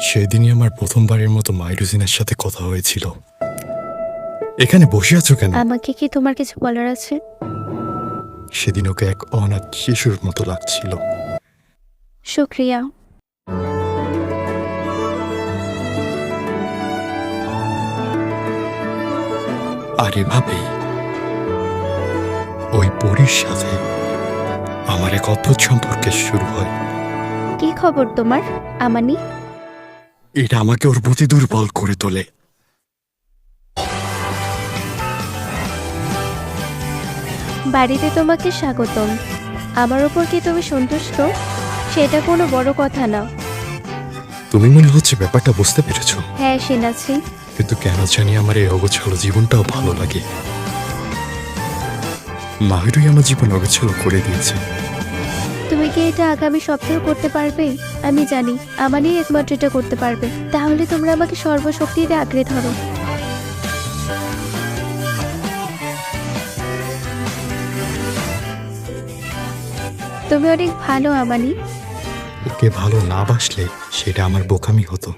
সেদিনই আমার প্রথমবারের মতো মাইরুজিনের সাথে কথা হয়েছিল। এখানে বসে আছো কেন? আমাকে কি তোমার কিছু বলার আছে? সেদিন ওকে এক অনাথ শিশুর মতো লাগছিল। শুক্রিয়া। আর এভাবেই ওই পরীর সাথে আমার এক অদ্ভুত সম্পর্কের শুরু হয়। কি খবর তোমার আমানি? এটা আমাকে ওর প্রতি দুর্বল করে তোলে। বাড়িতে তোমাকে স্বাগতম। আমার ওপর কি তুমি সন্তুষ্ট? সেটা কোনো বড় কথা না। তুমি মনে হচ্ছে ব্যাপারটা বুঝতে পেরেছ। হ্যাঁ সেনাছি কিন্তু কেন জানি আমার এই অগোছালো জীবনটাও ভালো লাগে। মাহিরুই আমার জীবন অগোছালো করে দিয়েছে। তুমি কি এটা আগামী সপ্তাহে করতে পারবে? আমি জানি, আমারই একমাত্র এটা করতে পারবে। তাহলে তোমরা আমাকে সর্বশক্তিতে আঁকড়ে ধরো। তুমি অনেক ভালো, আমানি। ওকে ভালো না বাসলে সেটা আমার বোকামি হতো।